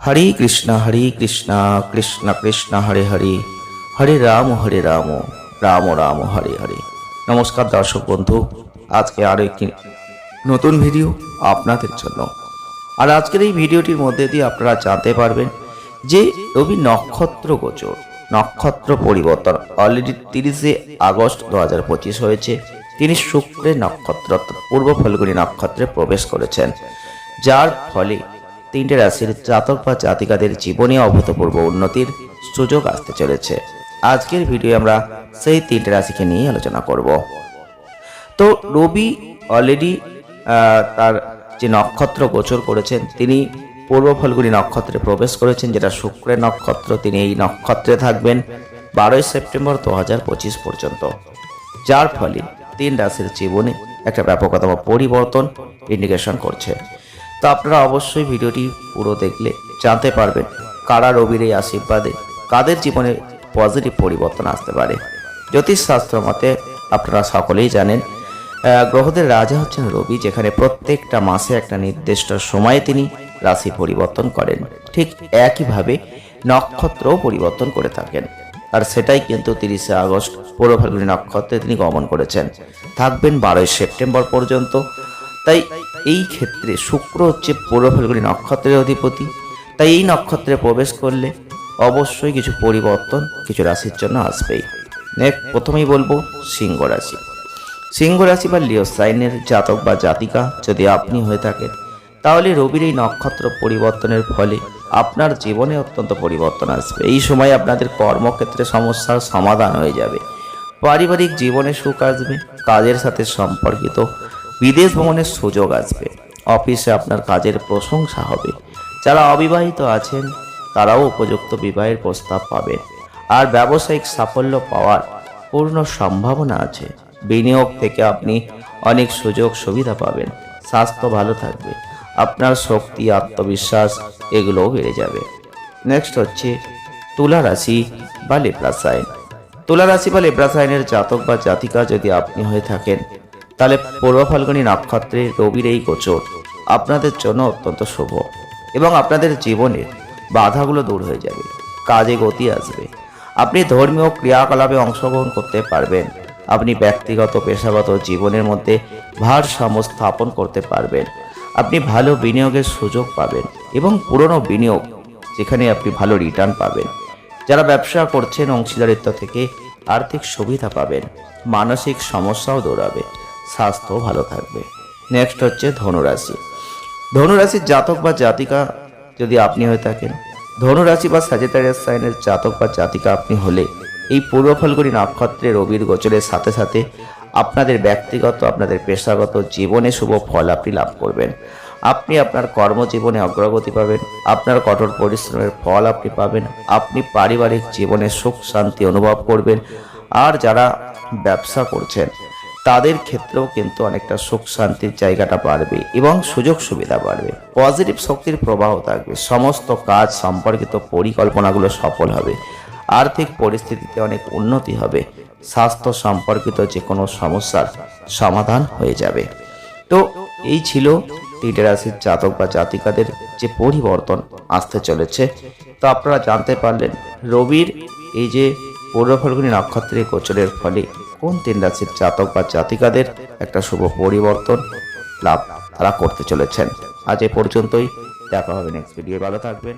হরে কৃষ্ণ হরে কৃষ্ণ কৃষ্ণ কৃষ্ণ, হরে হরে। হরে রাম হরে রাম রাম রাম, হরে হরে। নমস্কার দর্শক বন্ধু, আজকে আরও একটি নতুন ভিডিও আপনাদের জন্য। আর আজকের এই ভিডিওটির মধ্যে দিয়ে আপনারা জানতে পারবেন যে রবি নক্ষত্র গোচর, নক্ষত্র পরিবর্তন অলরেডি তিরিশে আগস্ট দু হাজার পঁচিশ হয়েছে। তিনি শুক্রের নক্ষত্র পূর্ব ফলগুনি নক্ষত্রে প্রবেশ করেছেন। যার ফলে তিনটে রাশির জাতক বা জাতিকাদের জীবনে অভূতপূর্ব উন্নতির সুযোগ আসতে চলেছে। আজকের ভিডিও আমরা সেই তিনটে রাশিকে নিয়ে আলোচনা করব। তো রবি অলরেডি তার যে নক্ষত্র গোচর করেছেন, তিনি পূর্ব ফলগুনি নক্ষত্রে প্রবেশ করেছেন, যেটা শুক্রের নক্ষত্র, তিনি এই নক্ষত্রে থাকবেন বারোই সেপ্টেম্বর দু হাজার পঁচিশ পর্যন্ত। যার ফলে তিন রাশির জীবনে একটা ব্যাপকতম পরিবর্তন ইন্ডিকেশন করছে। তো আপনারা অবশ্যই ভিডিওটি পুরো দেখলে জানতে পারবেন কারা রবির এই আশীর্বাদে কাদের জীবনে পজিটিভ পরিবর্তন আসতে পারে। জ্যোতিষশাস্ত্র মতে আপনারা সকলেই জানেন গ্রহদের রাজা হচ্ছেন রবি, যেখানে প্রত্যেকটা মাসে একটা নির্দিষ্ট সময়ে তিনি রাশি পরিবর্তন করেন। ঠিক একইভাবে নক্ষত্রও পরিবর্তন করে থাকেন। আর সেটাই কিন্তু তিরিশে আগস্ট পূর্ব ফাল্গুনী নক্ষত্রে তিনি গমন করেছেন। থাকবেন বারোই সেপ্টেম্বর পর্যন্ত। তাই এই ক্ষেত্রে শুক্র হচ্ছে পূর্ব ফাল্গুনী নক্ষত্রের অধিপতি। তাই এই নক্ষত্রে প্রবেশ করলে অবশ্যই কিছু পরিবর্তন, কিছু রাশির জন্য আসবেই। নেক্সট, প্রথমেই বলব সিংহ রাশি। সিংহ রাশি বা লিও সাইনের জাতক বা জাতিকা যদি আপনি হয়ে থাকেন, তাহলে রবির এই নক্ষত্র পরিবর্তনের ফলে আপনার জীবনে অত্যন্ত পরিবর্তন আসবে। এই সময় আপনাদের কর্মক্ষেত্রে সমস্যার সমাধান হয়ে যাবে। পারিবারিক জীবনে সুখ আসবে, কাজের সাথে সম্পর্কিত বিদেশ ভ্রমণের সুযোগ আসবে। অফিসে আপনার কাজের প্রশংসা হবে। যারা অবিবাহিত আছেন, তারাও উপযুক্ত বিবাহের প্রস্তাব পাবেন। আর ব্যবসায়িক সাফল্য পাওয়ার পূর্ণ সম্ভাবনা আছে। বিনিয়োগ থেকে আপনি অনেক সুযোগ সুবিধা পাবেন। স্বাস্থ্য ভালো থাকবে। আপনার শক্তি, আত্মবিশ্বাস এগুলোও বেড়ে যাবে। নেক্সট হচ্ছে তুলা রাশি বা লেপ্রাসাইন তুলা রাশি বা লেপ্রাসাইনের জাতক বা জাতিকা যদি আপনি হয়ে থাকেন তাহলে পূর্ব ফাল্গুনী নক্ষত্রে রবির এই গোচর আপনাদের জন্য অত্যন্ত শুভ এবং আপনাদের জীবনের বাধাগুলো দূর হয়ে যাবে, কাজে গতি আসবে। আপনি ধর্মীয় ক্রিয়াকলাপে অংশগ্রহণ করতে পারবেন, আপনি ব্যক্তিগত, পেশাগত জীবনের মধ্যে ভারসাম্য স্থাপন করতে পারবেন, আপনি ভালো বিনিয়োগের সুযোগ পাবেন এবং পুরনো বিনিয়োগ যেখানে আপনি ভালো রিটার্ন পাবেন। যারা ব্যবসা করছেন অংশীদারিত্ব থেকে আর্থিক সুবিধা পাবেন, মানসিক সমস্যাও দৌড়াবে স্বাস্থ্যও ভালো থাকবে। নেক্সট হচ্ছে ধনুরাশি। ধনুরাশির জাতক বা জাতিকা যদি আপনি হয়ে থাকেন, ধনুরাশি বা স্যাজিটারিয়াস সাইনের জাতক বা জাতিকা আপনি হলে, এই পূর্ব ফলগুলি নক্ষত্রে রবির গোচরের সাথে সাথে আপনাদের ব্যক্তিগত, আপনাদের পেশাগত জীবনে শুভ ফল আপনি লাভ করবেন। আপনি আপনার কর্মজীবনে অগ্রগতি পাবেন, আপনার কঠোর পরিশ্রমের ফল আপনি পাবেন, আপনি পারিবারিক জীবনে সুখ শান্তি অনুভব করবেন, আর যারা ব্যবসা করছেন তাদের ক্ষেত্রেও কিন্তু অনেকটা সুখ শান্তির জায়গাটা বাড়বে এবং সুযোগ সুবিধা বাড়বে। পজিটিভ শক্তির প্রবাহ থাকবে। সমস্ত কাজ সম্পর্কিত পরিকল্পনাগুলো সফল হবে। আর্থিক পরিস্থিতিতে অনেক উন্নতি হবে। স্বাস্থ্য সম্পর্কিত যে কোনো সমস্যার সমাধান হয়ে যাবে। তো এই ছিল তিনটে রাশির জাতক বা জাতিকাদের যে পরিবর্তন আসতে চলেছে। তো আপনারা জানতে পারলেন, রবির এই যে পূর্ব ফলগুনি নক্ষত্রে গোচরের ফলে কোন তিন রাশির জাতক বা জাতিকাদের একটা শুভ পরিবর্তন লাভ তারা করতে চলেছেন। আজ এ পর্যন্তই। দেখা হবে নেক্সট ভিডিও ভালো থাকবেন।